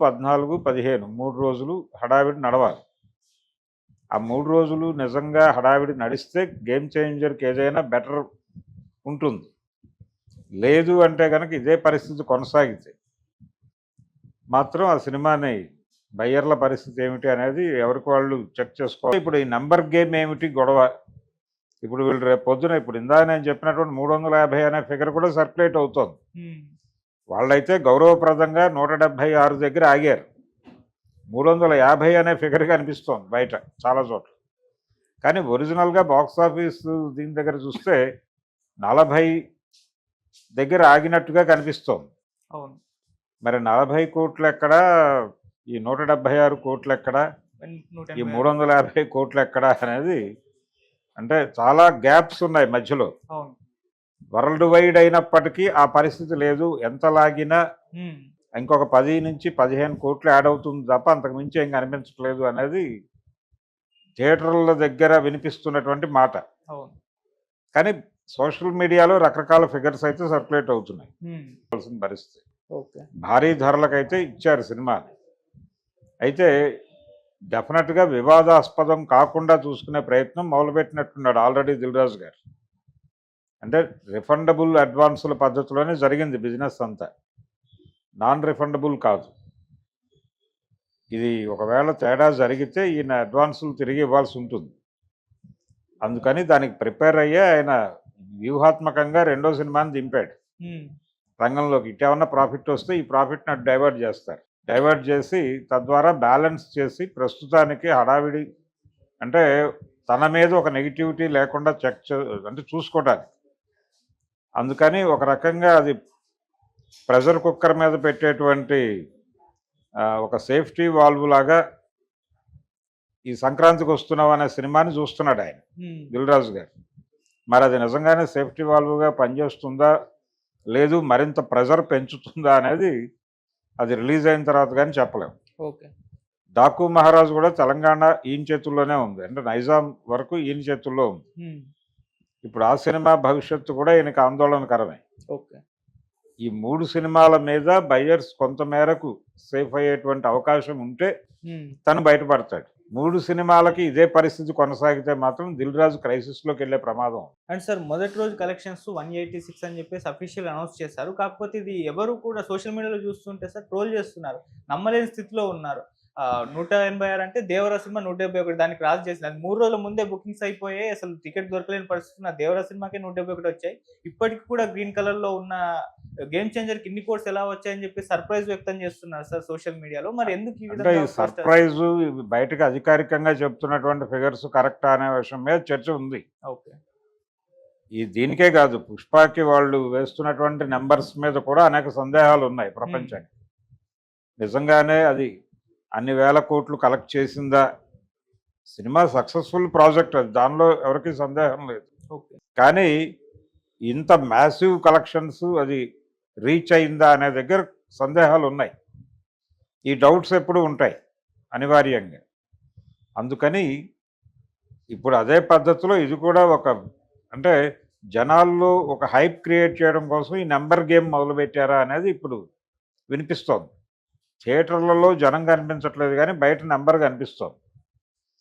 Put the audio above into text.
పద్నాలుగు పదిహేను మూడు రోజులు హడావిడి నడవాలి. ఆ మూడు రోజులు నిజంగా హడావిడి నడిస్తే గేమ్ చేంజర్కి ఏదైనా బెటర్ ఉంటుంది. లేదు అంటే కనుక ఇదే పరిస్థితి కొనసాగితే మాత్రం ఆ సినిమాని బయ్యర్ల పరిస్థితి ఏమిటి అనేది ఎవరికి వాళ్ళు చెక్ చేసుకోవాలి. ఇప్పుడు ఈ నెంబర్ గేమ్ ఏమిటి గొడవ? ఇప్పుడు వీళ్ళు రేపు పొద్దున ఇప్పుడు ఇందా నేను చెప్పినటువంటి మూడు వందల యాభై అనే ఫిగర్ కూడా సర్క్యులేట్ అవుతోంది. వాళ్ళైతే గౌరవప్రదంగా నూట డెబ్భై ఆరు దగ్గర ఆగారు. మూడు వందల యాభై అనే ఫిగర్ కనిపిస్తోంది బయట చాలా చోట్ల. కానీ ఒరిజినల్గా బాక్స్ ఆఫీస్ దీని దగ్గర చూస్తే నలభై దగ్గర ఆగినట్టుగా కనిపిస్తోంది. అవును. మరి నలభై కోట్లు ఎక్కడ? ఈ నూట డెబ్భై ఆరు కోట్లు ఎక్కడ? ఈ మూడు వందల యాభై కోట్లు ఎక్కడ అనేది అంటే చాలా గ్యాప్స్ ఉన్నాయి మధ్యలో. అవును. వరల్డ్ వైడ్ అయినప్పటికీ ఆ పరిస్థితి లేదు. ఎంత లాగినా ఇంకొక పది నుంచి పదిహేను కోట్లు యాడ్ అవుతుంది తప్ప అంతకు మించి ఏం కనిపించట్లేదు అనేది థియేటర్ల దగ్గర వినిపిస్తున్నటువంటి మాట. కానీ సోషల్ మీడియాలో రకరకాల ఫిగర్స్ అయితే సర్క్యులేట్ అవుతున్నాయి. పరిస్థితి. ఓకే. భారీ ధరలకైతే ఇచ్చారు సినిమాని అయితే డెఫినెట్గా వివాదాస్పదం కాకుండా చూసుకునే ప్రయత్నం మొదలుపెట్టినట్టున్నాడు ఆల్రెడీ దిల్రాజు గారు. అంటే రిఫండబుల్ అడ్వాన్సుల పద్ధతిలోనే జరిగింది బిజినెస్ అంతా. నాన్ రిఫండబుల్ కాదు. ఇది ఒకవేళ తేడా జరిగితే ఈయన అడ్వాన్సులు తిరిగి ఇవ్వాల్సి ఉంటుంది. అందుకని దానికి ప్రిపేర్ అయ్యే ఆయన వ్యూహాత్మకంగా రెండో సినిమాని దింపాడు. రంగంలోకి ఇటేమన్నా ప్రాఫిట్ వస్తే ఈ ప్రాఫిట్ని అటు డైవర్ట్ చేస్తారు. డైవర్ట్ చేసి తద్వారా బ్యాలెన్స్ చేసి ప్రస్తుతానికి హడావిడి అంటే తన మీద ఒక నెగిటివిటీ లేకుండా చెక్ అంటే చూసుకోవడానికి అందుకని ఒక రకంగా అది ప్రెషర్ కుక్కర్ మీద పెట్టేటువంటి ఒక సేఫ్టీ వాల్వ్ లాగా ఈ సంక్రాంతికి వస్తున్నాం అనే సినిమాని చూస్తున్నాడు ఆయన. దిల్రాజు గారు. మరి అది నిజంగానే సేఫ్టీ వాల్వ్గా పనిచేస్తుందా? లేదు మరింత ప్రెజర్ పెంచుతుందా అనేది అది రిలీజ్ అయిన తర్వాత కానీ చెప్పలేం. ఓకే. డాకు మహారాజ్ కూడా తెలంగాణ ఈయన చేతుల్లోనే ఉంది. అంటే నైజాం వరకు ఈయన చేతుల్లో ఉంది. ఇప్పుడు ఆ సినిమా భవిష్యత్తు కూడా ఈయనకి ఆందోళనకరమే. ఓకే. ఈ మూడు సినిమాల మీద బయ్యర్స్ కొంత మేరకు సేఫ్ అయ్యేటువంటి అవకాశం ఉంటే తను బయటపడతాడు. మూడు సినిమాలకి ఇదే పరిస్థితి కొనసాగితే మాత్రం దిల్ రాజు క్రైసిస్లోకి వెళ్ళే ప్రమాదం. అండ్ సార్ మొదటి రోజు కలెక్షన్స్ వన్ ఎయిటీ సిక్స్ అని చెప్పేసి అఫీషియల్ అనౌన్స్ చేశారు. కాకపోతే ఇది ఎవరు కూడా సోషల్ మీడియాలో చూస్తుంటే సార్ ట్రోల్ చేస్తున్నారు. నమ్మలేని స్థితిలో ఉన్నారు. నూట ఎనభై ఆరు అంటే దేవరా సినిమా నూట డెబ్బై ఒకటి. దానికి క్రాస్ చేసింది. అది మూడు రోజుల ముందే బుకింగ్స్ అయిపోయాయి అసలు టికెట్ దొరకలేని పరిస్థితి ఉన్న దేవరా సినిమాకి నూట డెబ్బై ఒకటి వచ్చాయి. ఇప్పటికి కూడా గ్రీన్ కలర్లో ఉన్న గేమ్ చేంజర్కి ఇన్ని కోర్స్ ఎలా వచ్చాయని చెప్పి సర్ప్రైజ్ వ్యక్తం చేస్తున్నారు సార్ సోషల్ మీడియాలో. మరి ఎందుకు ఈ విధంగా సర్ప్రైజ్ బయటకు అధికారికంగా చెప్తున్నటువంటి ఫిగర్స్ కరెక్టా అనే విషయం మీద చర్చ ఉంది. ఓకే. ఈ దీనికే కాదు పుష్పకి వాళ్ళు వేస్తున్నటువంటి నెంబర్స్ మీద కూడా అనేక సందేహాలు ఉన్నాయి ప్రపంచానికి. నిజంగానే అది అన్ని వేల కోట్లు కలెక్ట్ చేసిందా? సినిమా సక్సెస్ఫుల్ ప్రాజెక్ట్ అది. దానిలో ఎవరికి సందేహం లేదు. కానీ ఇంత మ్యాసివ్ కలెక్షన్స్ అది రీచ్ అయిందా అనే దగ్గర సందేహాలు ఉన్నాయి. ఈ డౌట్స్ ఎప్పుడు ఉంటాయి అనివార్యంగా. అందుకని ఇప్పుడు అదే పద్ధతిలో ఇది కూడా ఒక అంటే జనాల్లో ఒక హైప్ క్రియేట్ చేయడం కోసం ఈ నెంబర్ గేమ్ మొదలుపెట్టారా అనేది ఇప్పుడు వినిపిస్తోంది. థియేటర్లలో జనం కనిపించట్లేదు కానీ బయట నెంబర్ కనిపిస్తుంది.